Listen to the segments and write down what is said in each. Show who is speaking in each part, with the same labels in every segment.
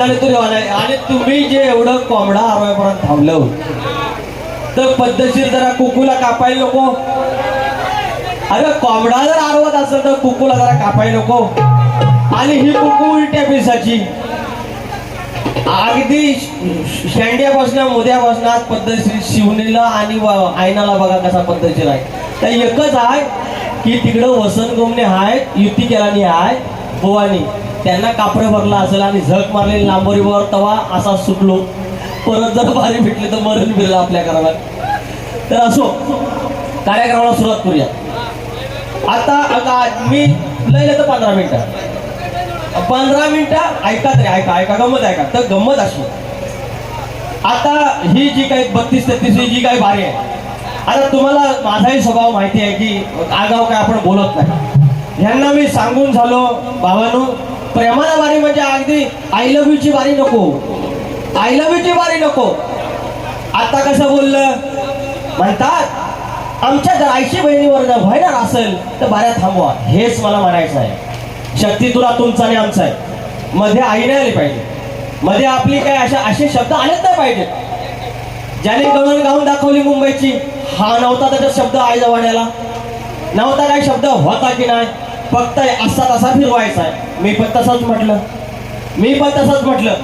Speaker 1: हा तरी आणि तुम्ही जे एवढं कोंबडा हरवायपर्यंत थांबलं तर पद्धतशीर जरा कुकूला कापायला नको. अरे कोंबडा जर आरवत असेल तर कुकूला जरा कापायला नको. आणि ही कुकू उलट्या पिसाची. अगदी शेंड्यापासून मोद्यापासून आज पद्धतशीर शिवणीला आणि आयनाला बघा कसा पद्धतशीर आहे. तर एकच आहे की तिकडं वसंत गोमने आहेत युती केलानी आहे भुवानी त्यांना कापडं भरला असेल आणि झक मारलेली लांबोरीवर तवा असा सुटलो. परत जर भारी भेटली तर मरण बिरलं आपल्या घराला. तर असो कार्यक्रमाला सुरुवात करूया. आता आता मी लय तर पंधरा मिनिटं. पंधरा मिनिटं ऐका तरी ऐका ऐका गंमत ऐका. तर गंमत असो. आता ही जी काही बत्तीस तेहतीस ही जी काही भारी आहे आता तुम्हाला माझाही स्वभाव माहिती आहे की आगाव काय आपण बोलत नाही. ह्यांना मी सांगून झालो भावानो प्रेमाला बारी म्हणजे अगदी आय लव्ह ची बारी नको. आय लव्ह ची बारी नको. आता कसं बोललं? म्हणतात आमच्या जर आईशी बहिणीवर जर व्हायणार असेल तर बाऱ्या थांबवा. हेच मला म्हणायचं आहे. शक्ती तुला तुमचा आणि आमचा आहे. मध्ये आई नाही आली पाहिजे. मध्ये आपली काय अशा असे शब्द आलेच नाही पाहिजेत. ज्याने गवळण गाऊन दाखवली मुंबईची हा नव्हता त्याचा शब्द आई जवाड्याला नव्हता काही शब्द होता की नाही? फक्त असा तसा फिरवायचा आहे. मी पण तसंच म्हटलं. मी पण तसंच म्हटलं.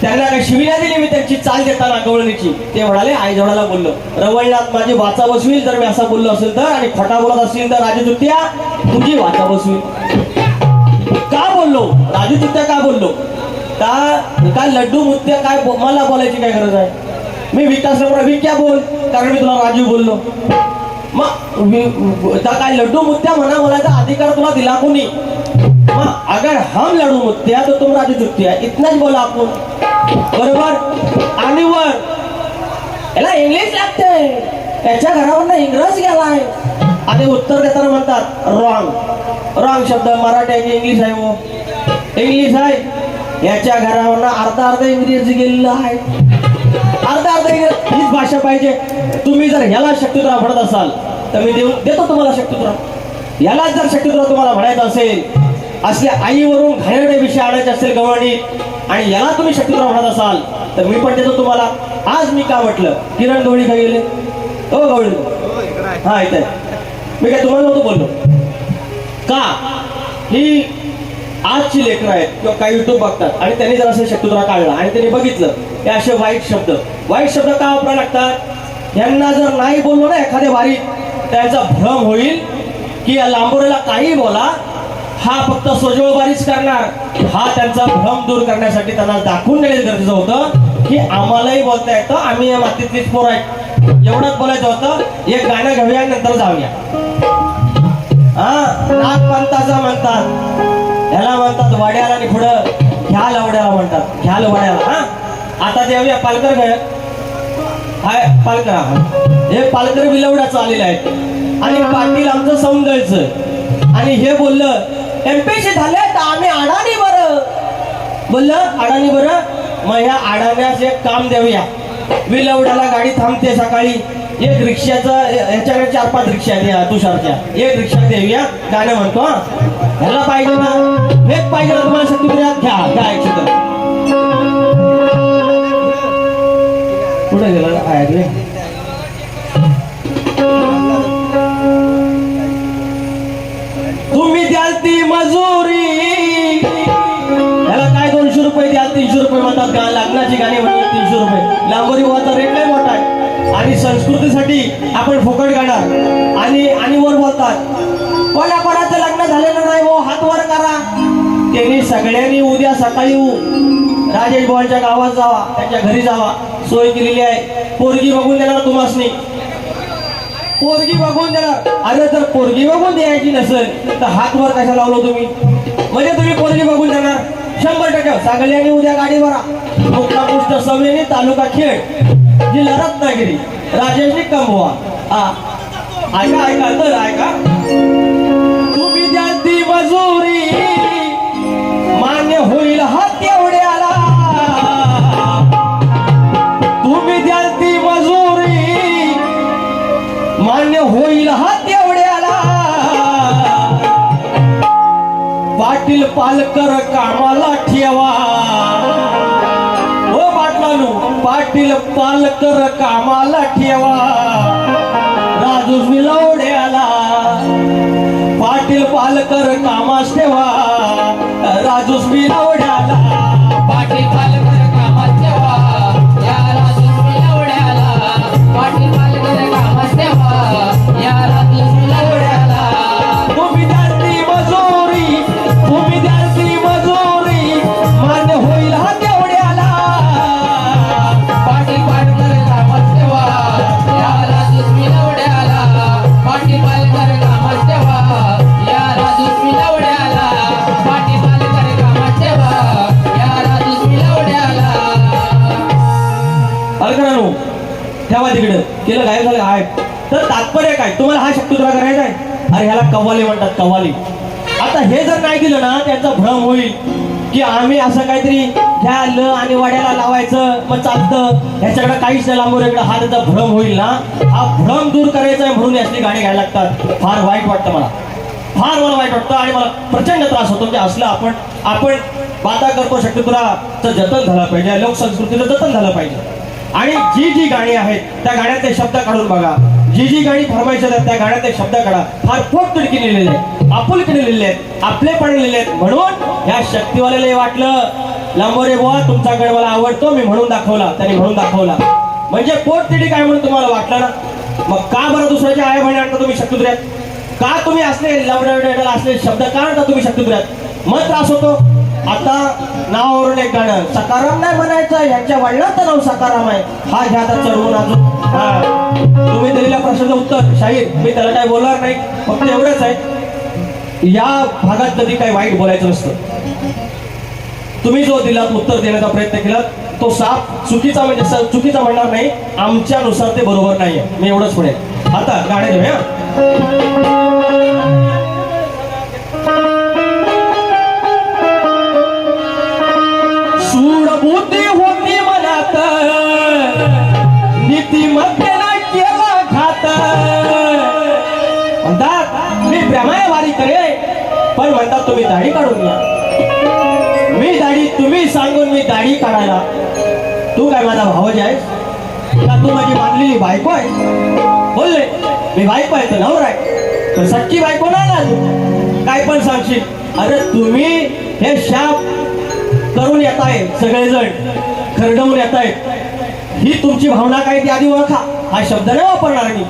Speaker 1: त्यांना काही शिविना दिली मी त्यांची चाल देताना गवळणीची. ते म्हणाले आई बोललो. रवळनाथ माझी वाचा बसवी जर मी असं बोललो असेल तर आणि खोटा बोलत असेल तर राजू तुत्या तुझी वाचा बसवी का बोललो? राजू तुत्या का बोललो? का काय लड्डू मुत्या काय मला बोलायची काय गरज आहे? मी विकास विक्या बोल कारण मी तुला राजू बोललो. मग त्या काय लड्डू मुद्द्या म्हणा बोलायचा अधिकार तुला दिला कोणी? मग अगर हम लडू मुत्या तो तुम राजू चुकत्या इतनाच बोला आपण. बरोबर? आणि वर? याला इंग्लिश लागते. त्याच्या घरावर इंग्रज गेलाय. आणि उत्तर देताना म्हणतात रॉंग रॉंग शब्द मराठी आहे इंग्लिश आहे वो? इंग्लिश आहे. याच्या घरावर अर्धा अर्धा इंग्रजी गेलेलं आहे. अर्धा अर्धा इंग्रज हीच भाषा पाहिजे. तुम्ही जर ह्याला शक्तिद्रा म्हणत असाल तर मी देऊ देतो तुम्हाला शक्तिद्रा याला जर शक्तिद्रा तुम्हाला म्हणायचं असेल असल्या आईवरून घाणेरडे विषय आणायचे असेल गवळणी आणि याला तुम्ही शक्तिद्रा म्हणत असाल तर मी पण देतो तुम्हाला. आज मी का म्हटलं? किरण गवळी का गेले? हो गवळी. हा इथे. मी काय तुम्हाला नव्हतं बोललो. का? ही आजची लेकरं आहेत किंवा काही युट्यूब बघतात आणि त्यांनी जर असं शक्तिद्रा काढला आणि त्यांनी बघितलं हे असे वाईट शब्द. वाईट शब्द का वापरायला लागतात? यांना जर नाही बोललो ना एखाद्या वारीत त्यांचा भ्रम होईल की या लांबोरेला काही बोला हा फक्त सोजवळबारीच करणार. हा त्यांचा भ्रम दूर करण्यासाठी त्यांना दाखवून देणे गरजेचं होतं की आम्हालाही बोलता येतं आम्ही या मातीतलीच पोर आहे एवढंच बोलायचं होतं. एक गाणं घेऊया नंतर जाऊया. हा नागपंथाचा म्हणतात. ह्याला म्हणतात वाड्याला आणि पुढं. ह्या लावड्याला म्हणतात. ह्या वाड्याला. हा? आता देऊया पालकर घे हाय पालकर हे पालकर विलवड्याचं आलेलं आहे आणि पाटील आमचं सौंदर्यचं आणि हे बोललं एमपीसी झाले तर आम्ही अडाणी बरं. बोललं अडाणी बरं? मग ह्या अडाण्यास एक काम देऊया. विलवड्याला गाडी थांबते सकाळी. एक रिक्षाचा याच्याकडे चार पाच रिक्षा द्या तुषारच्या. एक रिक्षा देऊया. गाणं म्हणतो हा. ह्याला पाहिजे ना हेच पाहिजे ना तुम्हाला शक्ती घ्या घ्या एक तर कुठे गेला? ऐकले तुम्ही द्याल ती मजुरी. याला काय दोनशे रुपये द्याल? तीनशे रुपये म्हणतात का? लग्नाची गाणी म्हणतात तीनशे रुपये. लांबोरी वाचा रेट नाही मोठा आहे. आणि संस्कृतीसाठी आपण फुकट गाणार. आणि आणि वर बोलतात कोणा कोणाचं लग्न झालेलं हात वर करा. त्यांनी सगळ्यांनी उद्या सकाळी येऊन राजेश भवानच्या गावात जावा त्यांच्या घरी जावा. सोय केलेली आहे. पोरगी बघून देणार तुम्हाला पोरगी बघून देणार. अरे जर पोरगी बघून द्यायची नसेल तर हात वर कशा लावलो तुम्ही? म्हणजे तुम्ही पोरगी बघून देणार. शंभर टक्के. सगळ्यांनी उद्या गाडी भरा. मुक्ता पुष्ट सवलेनी तालुका खेड जिल्हा रत्नागिरी. राजेशनी कंबवा हा. ऐका ऐका तर ऐका. ती मान्य होईल हा तेवढ्याला. तुम्ही द्याल ती मजुरी. मान्य होईल हा तेवढ्याला. पाटील पालकर कामाला ठेवा. हो पाटलानू पाटील पालकर कामाला ठेवा. राजू मिलवड्याला पालकर कामास ठेवा. राजू मिलवड्याला
Speaker 2: ठेवा
Speaker 1: तिकडे. केलं गायब झालं? आहे तर तात्पर्य काय? तुम्हाला हा शक्तुद्रा तुला करायचा आहे? अरे ह्याला कव्वाली म्हणतात कव्वाली. आता हे जर नाही दिलं ना त्यांचा भ्रम होईल. की आम्ही असं काहीतरी घ्या ल आणि वाड्याला लावायचं मग चालतं. ह्याच्याकडे काहीच नाही इकडं हा त्याचा भ्रम होईल ना? हा भ्रम दूर करायचा आहे म्हणून यातली गाणी घ्यायला लागतात. फार वाईट वाटतं मला. फार मला वाईट वाटतं आणि मला प्रचंड त्रास होतो. की असलं आपण आपण वादा करतो शक्यतुराचं जतन झालं पाहिजे. लोकसंस्कृतीचं जतन झालं पाहिजे. आणि जी जी गाणी आहेत त्या गाण्यातले शब्द काढून बघा. जी जी गाणी फरमायची आहेत त्या गाण्यातले शब्द काढा. फार पोटतिडकी लिहिलेले आहेत आपुलकीने लिहिलेले आहेत आपलेपणे लिहिले आहेत. म्हणून या शक्तीवाल्याला वाटलं लांबोरे बुवा तुमचा गड मला आवडतो मी म्हणून दाखवला. त्यांनी म्हणून दाखवला. म्हणजे पोटतिडी काय म्हणून तुम्हाला वाटलं ना? मग का बरं दुसऱ्याच्या आया बहिणी आणता तुम्ही शक्तुद्र्यात का तुम्ही असले लवडा असले शब्द का आणता तुम्ही शक्तुद्र्यात मग त्रास होतो. आता नावावरून एक गाणं. सकाराम नाही म्हणायचं ह्यांच्या वडिलांचं नाव सकाराम आहे. हा घ्या आता चढवून अजून. तुम्ही दिलेल्या प्रश्नाचं उत्तर. शाहीर मी त्याला काय बोलणार नाही. फक्त एवढंच आहे. या भागात कधी काही वाईट बोलायचं नसतं. तुम्ही जो दिलात उत्तर देण्याचा प्रयत्न केलात तो साप चुकीचा म्हणजे चुकीचा म्हणणार नाही. आमच्यानुसार ते बरोबर नाहीये. मी एवढंच म्हणेन आता गाणे घेऊया. काढून या. मी दाढी तुम्ही सांगून मी दाढी काढायला. तू काय माझा भावज आहे का तू माझी मानलेली बायको आहे बोलले मी बायको आहे तर नवरा आहे. तर सच्ची बायको ना तू काय पण सांगशील. अरे तुम्ही हे शाप करून येत आहे सगळेजण. खरडवून येत आहेत. ही तुमची भावना काय ती आधी ओळखा. हा शब्द नाही वापरणार मी.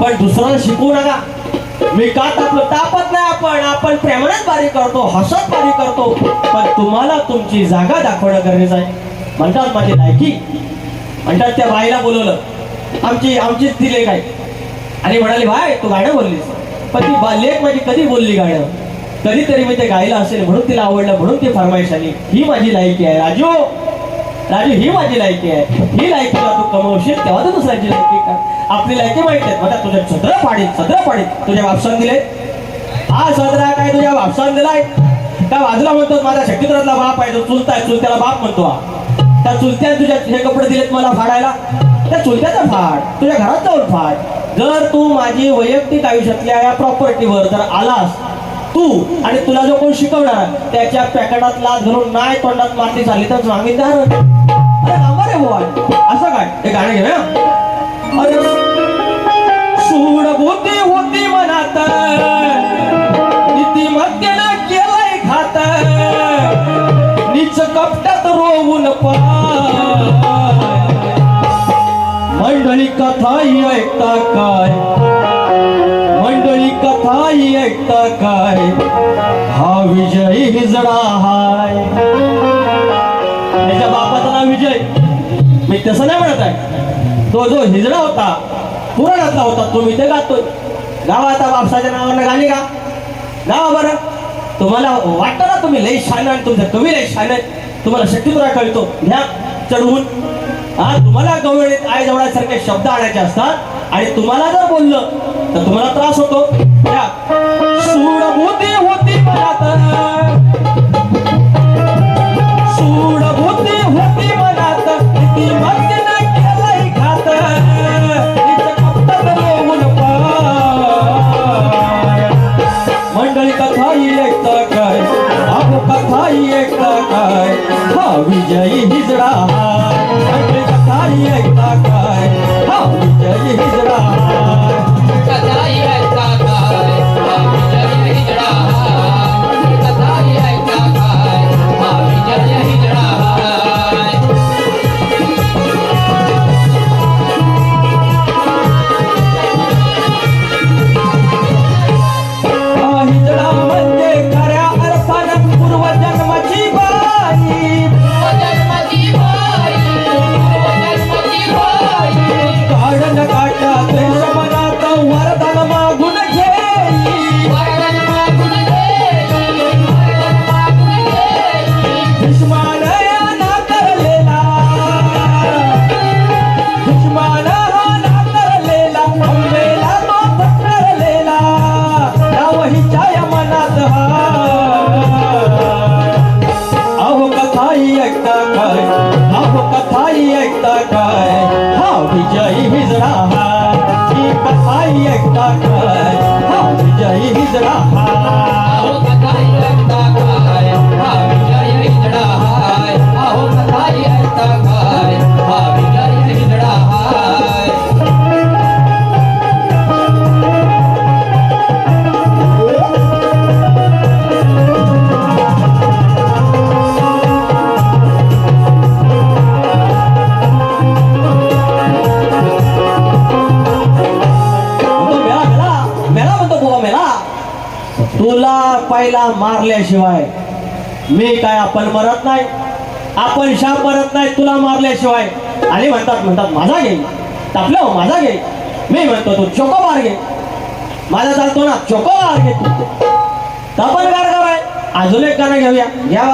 Speaker 1: पण दुसऱ्याला शिकवू नका. मी का तापलो? तापत नाही आपण. आपण प्रेमानेच बारी करतो हसत बारी करतो. पण तुम्हाला तुमची जागा दाखवणं गरजेचं आहे. म्हणतात माझी लायकी. म्हणतात त्या बाईला बोलवलं. आमची आमचीच ती लेख आहे आणि म्हणाली भाय तू गाणं बोललीस. पण ती बा- लेख माझी कधी बोलली गाणं? कधीतरी मी ते गायला असेल म्हणून तिला आवडलं म्हणून ती फरमाईश आली. ही माझी लायकी आहे. राजू राजू ही माझी लायकी आहे. ही लायकी तुला तू कमवशील तेव्हा तर दुसऱ्याची लायकी का? आपली लायकी माहिती आहे. मला तुझ्या छत्र पाडीत छत्र पाडीत तुझ्या वापसान दिले. हा सदरा काय तुझ्या वापसान दिलाय? त्या बाजूला म्हणतो माझा शक्तीपुरातला बाप आहे तो चुलता आहे चुलत्याला बाप म्हणतो हा. त्या चुलत्या तुझ्या हे कपडे दिलेत मला फाडायला. त्या चुलत्याचा फाड तुझ्या घरात जाऊन फाड. जर तू माझी वैयक्तिक आयुष्यातल्या या प्रॉपर्टीवर जर आलास तू आणि तुला जो कोण शिकवणार त्याच्या पॅकेटात लाच घालून नाही तोंडात माती झाली तर सांगितलं धारण अरे थांबा रे बुवा. असं काय? हे गाणं घे ना. अरे सूड बुद्धी होती मनात. नीतिमत्तेनं केलंय खात नीच कपट्यात रोवून पाय मंडळी कथाही ऐकता काय? कथाही ऐकता काय? हा विजय हिजडा हाय. त्याच्या बापाचं नाव विजय. मी तसं नाही म्हणत आहे. तो जो हिजडा होता पुराणातला होता तो मी ते गातोय. गावा आता बापसाच्या नावानं गाणी गा. गावा बरं. तुम्हाला वाटतं ना तुम्ही लई छान आणि तुमचं कवी लई छान आहे. तुम्हाला शक्ती कळतो. घ्या चढवून. हा तुम्हाला गवळीत आई जवळासारखे शब्द आणायचे असतात. आणि तुम्हाला जर बोललं तर तुम्हाला त्रास होतो. घ्या सूड होती होती मनात सूड होती होती मनात. किती मस्ती नाही केलंय खात. तिचं कपटात रोवून पाय मंडळी कथाही ऐकता काय? अहो कथाही ऐकता काय? हा विजयी हिजडा. मारल्याशिवाय मी काय आपण मरत नाही आपण शाप मरत नाही तुला मारल्याशिवाय. आणि म्हणतात म्हणतात माझा घे टापल्या हो, माझा घे मी म्हणतो तू चोको मार घे. माझा चालतो ना चोको मार घे तू. आपण गार आहे. अजून एक गाणं घेऊया. घ्या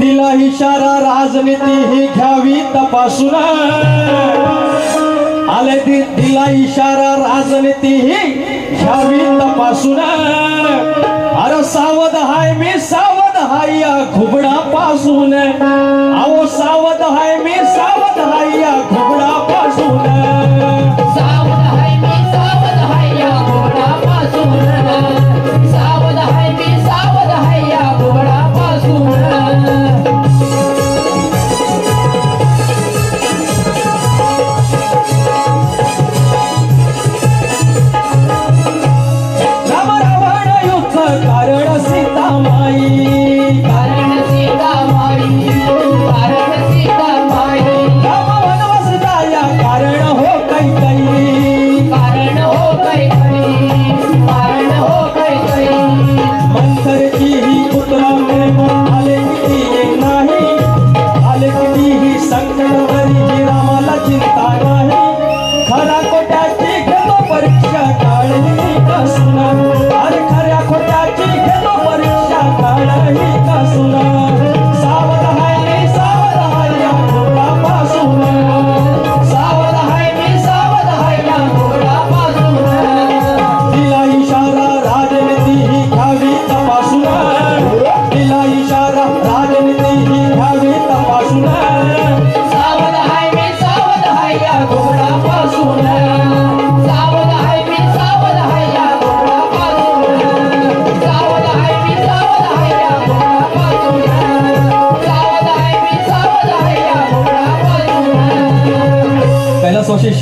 Speaker 1: तिला दिला इशारा राजनीती ही घ्यावी तपासून. आले दिला इशारा राजनीती ही घ्यावी तपासून. अरे सावध हाय मी सावध हाय या घुबडापासून. अहो सावध हाय मी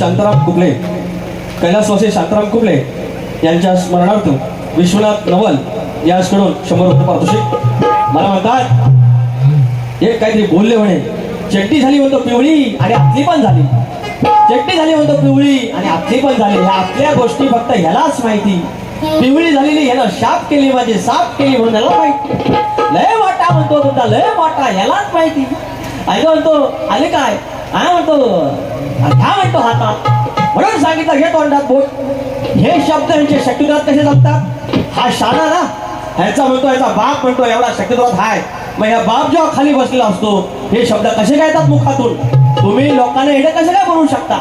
Speaker 1: शांताराम कुबले कैलासवासी शांताराम कुबले यांच्या स्मरणार्थ विश्वनाथ नवल याचकडून शंभर रुपये पारितोषिक. मला म्हणतात एक काहीतरी बोलले म्हणे. चट्टी झाली म्हणतो पिवळी आणि आपली पण झाली. चट्टी झाली म्हणतो पिवळी आणि आपली पण झाली. ह्या आपल्या गोष्टी फक्त ह्यालाच माहिती. पिवळी झालेली ह्यानं शाप केली माझी साप केली म्हणून ह्याला माहिती. लय वाटा म्हणतो तुमचा लय वाटा ह्यालाच माहिती. ऐका म्हणतो आले काय? हा म्हणतो घ्या म्हणतो हातात म्हणून सांगितलं हे तोंडात बोट हे शब्द यांचे शक्तिद्रात कसे जगतात? हा शाना ना ह्याचा म्हणतो ह्याचा बाप म्हणतो एवढा शक्तिद्रात हाय. मग ह्या बाप जेव्हा खाली बसलेला असतो हे शब्द कसे काय येतात मुखातून? तुम्ही लोकांना हे कसे काय बनवू शकता?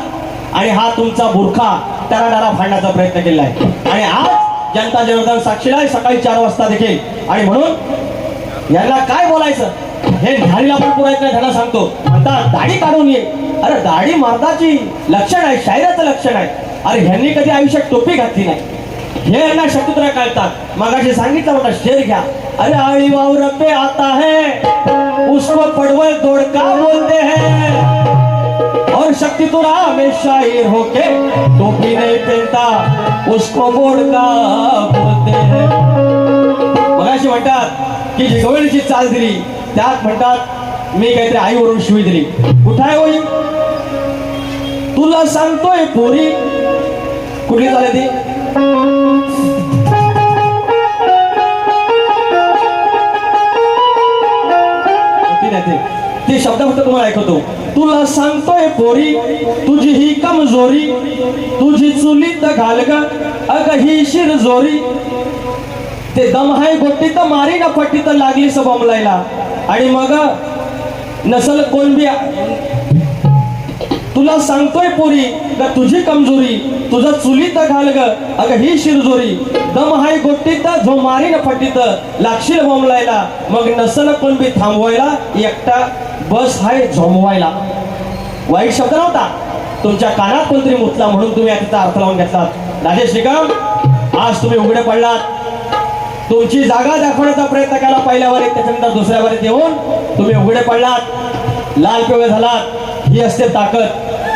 Speaker 1: आणि हा तुमचा बुरखा त्याला डारा फाडण्याचा प्रयत्न केला आहे. आणि आज जनता जनार्दन साक्षीला सकाळी चार वाजता देखील. आणि म्हणून यांना काय बोलायचं? हे न्यारीला पण पुरायचं नाही धडा सांगतो. म्हणतात दाढी काढून ये. अरे दाढी मर्दाची लक्षण आहे शायराचं लक्षण आहे अरे ह्यांनी कधी आयुष्यात टोपी घातली नाही. हे यांना शत्रुत्र कळतात. मगाशी सांगितलं होता शेर घ्या. अरे आळी वावर पे आता है उसको पडवल दोडका बोलते हैं. और शक्ति तुरा हमेशा शायर होके टोपी नहीं पहनता उसको बोडका बोलते हैं। मगाशी म्हणतात की जी चाल दिली त्यात म्हणतात मी काहीतरी आईवरून शिवी दिली. कुठाय होई तुला सांगतोय पोरी. कुठली झाली ती? ते शब्द फक्त तुम्हाला ऐकवतो. तुला सांगतोय पोरी तुझी ही कमजोरी तुझी चुलीत घाल ग अग ही शिरजोरी. ते दम हाय गोट्टी तर मारी ना पट्टी तर लागली सबमलायला आणि मग नसल कोणबी तुला सांगतोय पोरी का तुझी कमजोरी तुझं चुलीत घाल ग अग ही शिरजोरी. दम हाय गोट्टीत झो मारी न फटीत लागशील बोमलायला मग नसल कोणबी थांबवायला एकटा बस हाय झोमवायला वाईट शब्द नव्हता. तुमच्या कानात कोणतरी मुतला म्हणून तुम्ही तिचा अर्थ लावून घेतलात. राजेश निगम आज तुम्ही उघडे पडलात. तुमची जागा दाखवण्याचा प्रयत्न केला पहिल्या वारीत त्याच्यानंतर दुसऱ्या वारीत येऊन तुम्ही उघडे पडलात लाल पिवळे झालात ही असते ताकद.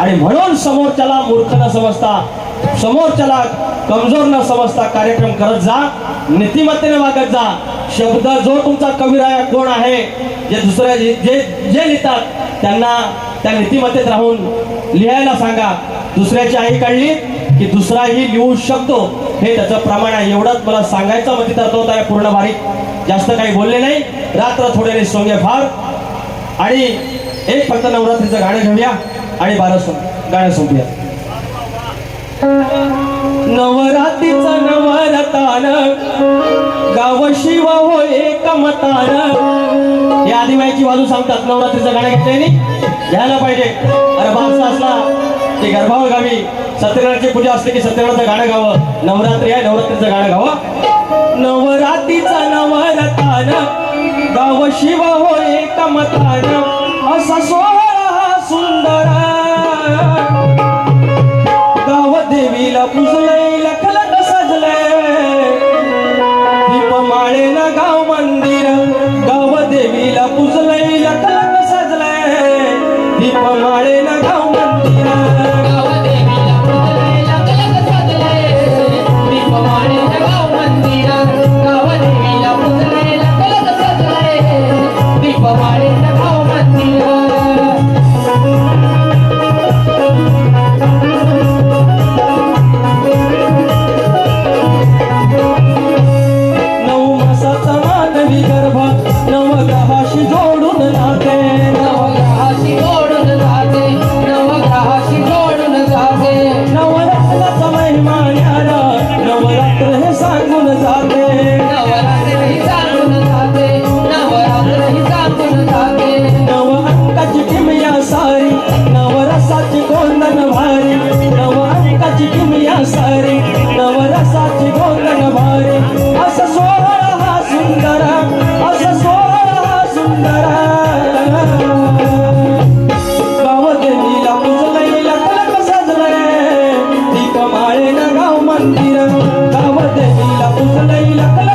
Speaker 1: आणि म्हणून समोरच्याला मूर्ख न समजता समोरच्याला कमजोर न समजता कार्यक्रम करत जा नीतिमत्तेने वागत जा. शब्द जो तुमचा कविराया कोण आहे जे दुसऱ्या जे जे जे लिहितात त्यांना त्या नीतिमत्तेत राहून लिहायला सांगा. दुसऱ्याची आई काढली की दुसराही लिहू शकतो. हे त्याचं प्रमाण आहे. एवढंच मला सांगायचं म्हणजे तर होता पूर्ण बारीक जास्त काही बोलले नाही. रात्र थोडे सोंगे फार आणि एक फक्त नवरात्रीचं गाणं घेऊया आणि बारा सो गाणं सोपूया. नवरात्रीचं नवरतान गाव शिव हो एक मतान या आदिवाईची बाजू सांगतात. नवरात्रीचं गाणं घेतलंय घ्यायला पाहिजे. अरे बापसा असला की गर्भावर गावी सत्यनारायणची पूजा असली की सत्यनारायणचं गाणं गावं. नवरात्री आहे नवरात्रीचं गाणं गावं. नवरात्रीचा नवरतान गाव शिव हो एक असा सोहळा हा सुंदर. mandira, la voz la de la cala.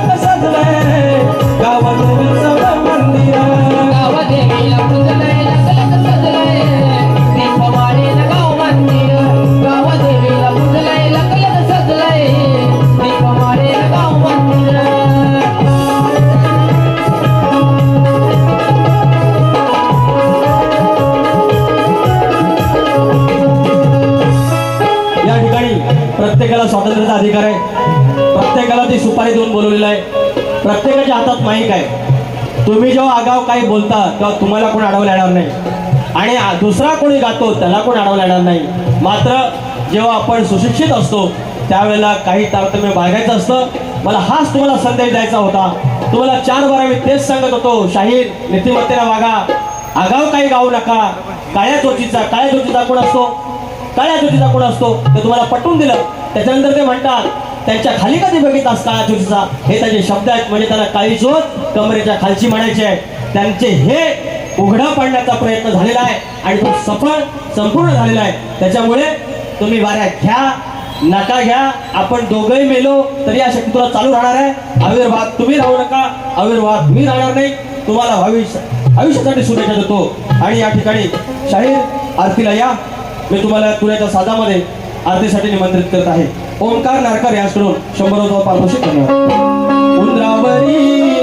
Speaker 1: तुम्ही जेव्हा आगाव काही बोलता तेव्हा तुम्हाला कोण अडवला येणार नाही. आणि दुसरा कोणी गातो त्याला कोण अडवला येणार नाही. मात्र जेव्हा आपण सुशिक्षित असतो त्यावेळेला काही तारतम्य बाळगायचं असतं. मला हाच तुम्हाला संदेश द्यायचा होता. तुम्हाला चार बारा मी तेच सांगत होतो शाहीर नीतिमत्तेला वागा. आगाव काही गाऊ नका. काळ्या चोचीचा काळ्या चोचीचा कोण असतो? काळ्या चोचीचा कोण असतो? ते तुम्हाला पटवून दिलं. त्याच्यानंतर ते म्हणतात त्यांच्या खाली कधी बघितलास काळ्या ज्योतीचा हे त्याचे शब्द आहेत. म्हणजे त्याला काही ज्योत कमरेच्या खालची म्हणायचे आहे. त्यांचे हे उघडा पाडण्याचा प्रयत्न झालेला आहे आणि तो सफळ संपूर्ण झालेला आहे. त्याच्यामुळे तुम्ही वाऱ्या घ्या नका घ्या. आपण दोघंही मेलो तरी या शक्ती तुला चालू राहणार आहे. आविर्भाव तुम्ही राहू नका. आविर्भाव मी राहणार नाही. तुम्हाला भविष्य आयुष्यासाठी शुभेच्छा देतो. आणि या ठिकाणी शाहीर आरतीला या. मी तुम्हाला पुण्याच्या साधामध्ये आरतीसाठी निमंत्रित करत आहे. ओंकार नारकर यांच्याकडून शंभर रुपये पारितोषिक धन्यवाद उंदरावरी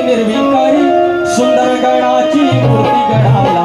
Speaker 1: निर्विकारी सुंदर गणाची मूर्ती गणाला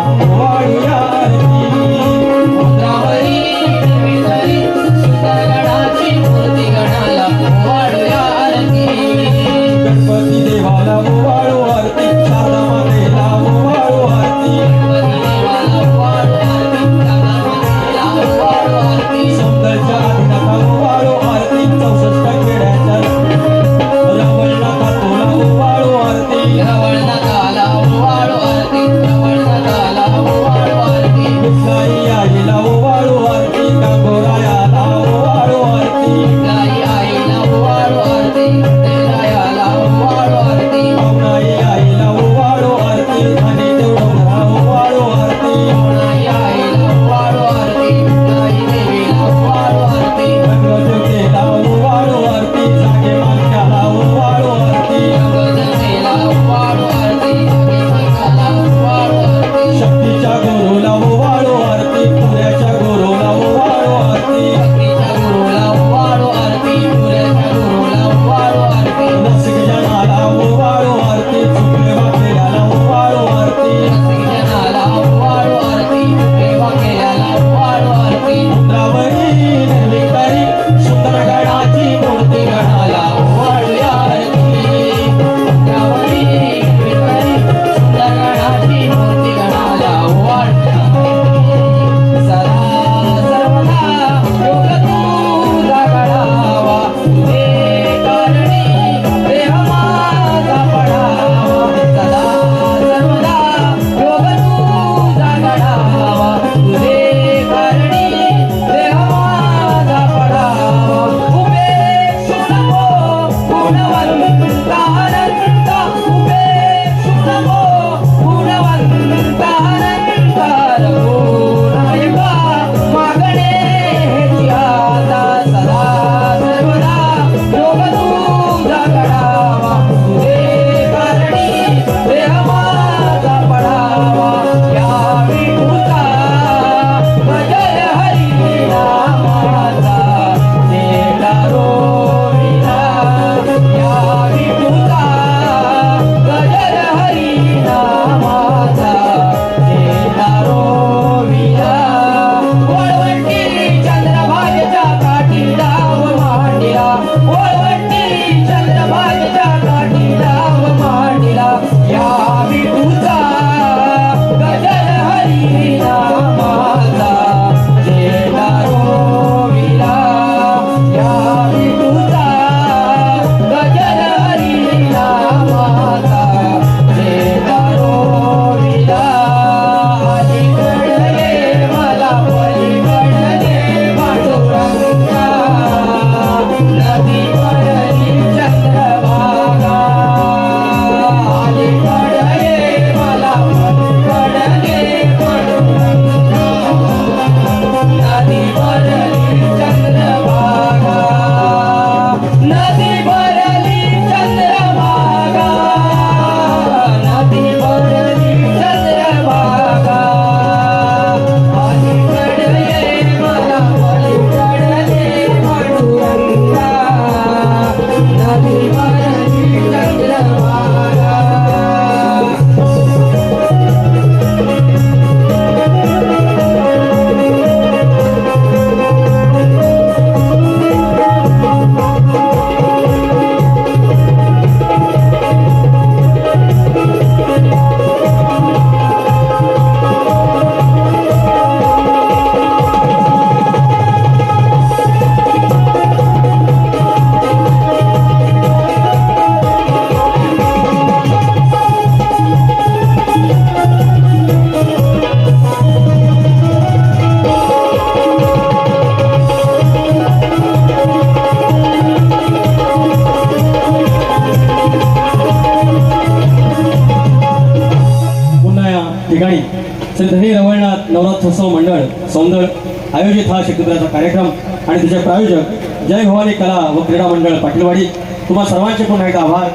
Speaker 1: आयोजित हा शक्तिपुराचा कार्यक्रम आणि त्याचे प्रायोजक जय भवानी कला व क्रीडा मंडळ पाटीलवाडी. तुम्हा सर्वांचे पुन्हा एकदा आभार.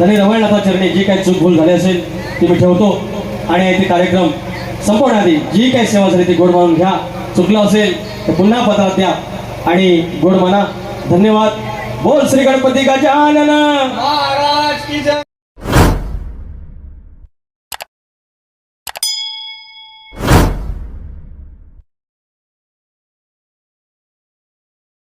Speaker 1: धनी रमणनाथा चरणी जी काही चूक भूल झाली असेल ती मी ठेवतो. आणि ते कार्यक्रम संपवण्याआधी जी काही सेवा झाली ती गोड मानून घ्या. चुकलं असेल तर पुन्हा पत्रात द्या. आणि गोड माना धन्यवाद. बोल श्री गणपती गजानन!
Speaker 3: महाराज की जय!